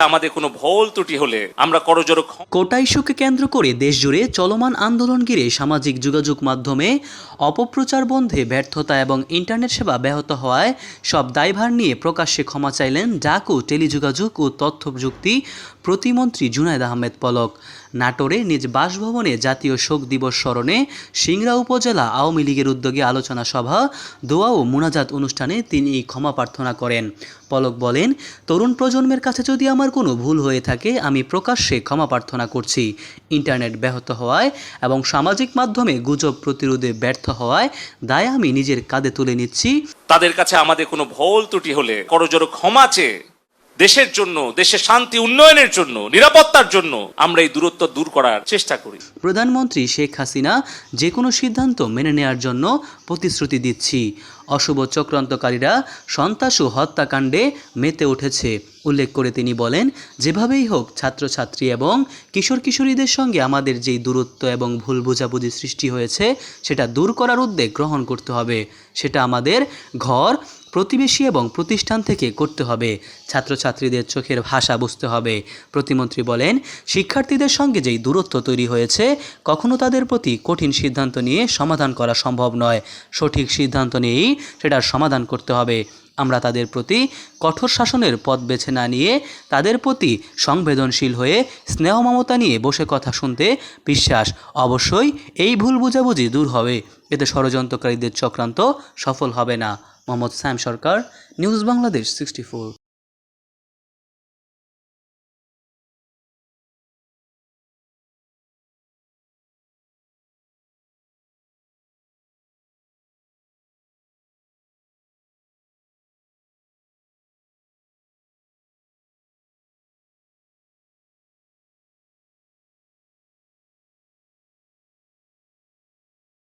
আমাদের কোনো ভুল ত্রুটি হলে আমরা করজোর কোটা ইস্যুকে কেন্দ্র করে দেশজুড়ে চলমান আন্দোলন ঘিরে সামাজিক যোগাযোগ মাধ্যমে অপপ্রচার বন্ধে ব্যর্থতা এবং ইন্টারনেট সেবা ব্যাহত হওয়ায় সব দায়ভার নিয়ে প্রকাশ্যে ক্ষমা চাইলেন ডাক ও টেলিযোগাযোগ ও তথ্য প্রযুক্তি প্রতিমন্ত্রী জুনায়দ আহমেদ পলক। নাটোরে নিজ বাসভবনে জাতীয় শোক দিবস স্মরণে সিংড়া উপজেলা আওয়ামী লীগের উদ্যোগে আলোচনা সভা, দোয়া ও মুনাজাত অনুষ্ঠানে তিনি ক্ষমা প্রার্থনা করেন। পলক বলেন, তরুণ প্রজন্মের কাছে যদি আমার কোনো ভুল হয়ে থাকে, আমি প্রকাশ্যে ক্ষমা প্রার্থনা করছি। ইন্টারনেট ব্যাহত হওয়ায় এবং সামাজিক মাধ্যমে গুজব প্রতিরোধে ব্যর্থ হওয়ায় দায় আমি নিজের কাঁধে তুলে নিচ্ছি। তাদের কাছে আমাদের কোনো ভুল ত্রুটি হলে করজোর ক্ষমা চেয়ে দেশের জন্য, দেশের শান্তি উন্নয়নের জন্য, নিরাপত্তার জন্য আমরা এই দূরত্ব দূর করার চেষ্টা করি। প্রধানমন্ত্রী শেখ হাসিনা যে কোনো সিদ্ধান্ত মেনে নেওয়ার জন্য প্রতিশ্রুতি দিচ্ছি। অশুভ চক্রান্তকারীরা সন্ত্রাস ও হত্যাকাণ্ডে মেতে উঠেছে। উল্লেখ করে তিনি বলেন, যেভাবেই হোক, ছাত্রছাত্রী এবং কিশোর কিশোরীদের সঙ্গে আমাদের যেই দূরত্ব এবং ভুল বোঝাবুঝি সৃষ্টি হয়েছে, সেটা দূর করার উদ্যোগ গ্রহণ করতে হবে। সেটা আমাদের ঘর প্রতিবেশী এবং প্রতিষ্ঠান থেকে করতে হবে। ছাত্রছাত্রীদের চোখের ভাষা বুঝতে হবে। প্রতিমন্ত্রী বলেন, শিক্ষার্থীদের সঙ্গে যেই দূরত্ব তৈরি হয়েছে, কখনো তাদের প্রতি কঠিন সিদ্ধান্ত নিয়ে সমাধান করা সম্ভব নয়। সঠিক সিদ্ধান্ত নিয়েই সেটার সমাধান করতে হবে। আমরা তাদের প্রতি কঠোর শাসনের পথ বেছে না নিয়ে তাদের প্রতি সংবেদনশীল হয়ে স্নেহ মমতা নিয়ে বসে কথা শুনতে বিশ্বাস, অবশ্যই এই ভুল বোঝাবুঝি দূর হবে। এতে ষড়যন্ত্রকারীদের চক্রান্ত সফল হবে না। Mohammad Sam Sarkar news Bangladesh sixty four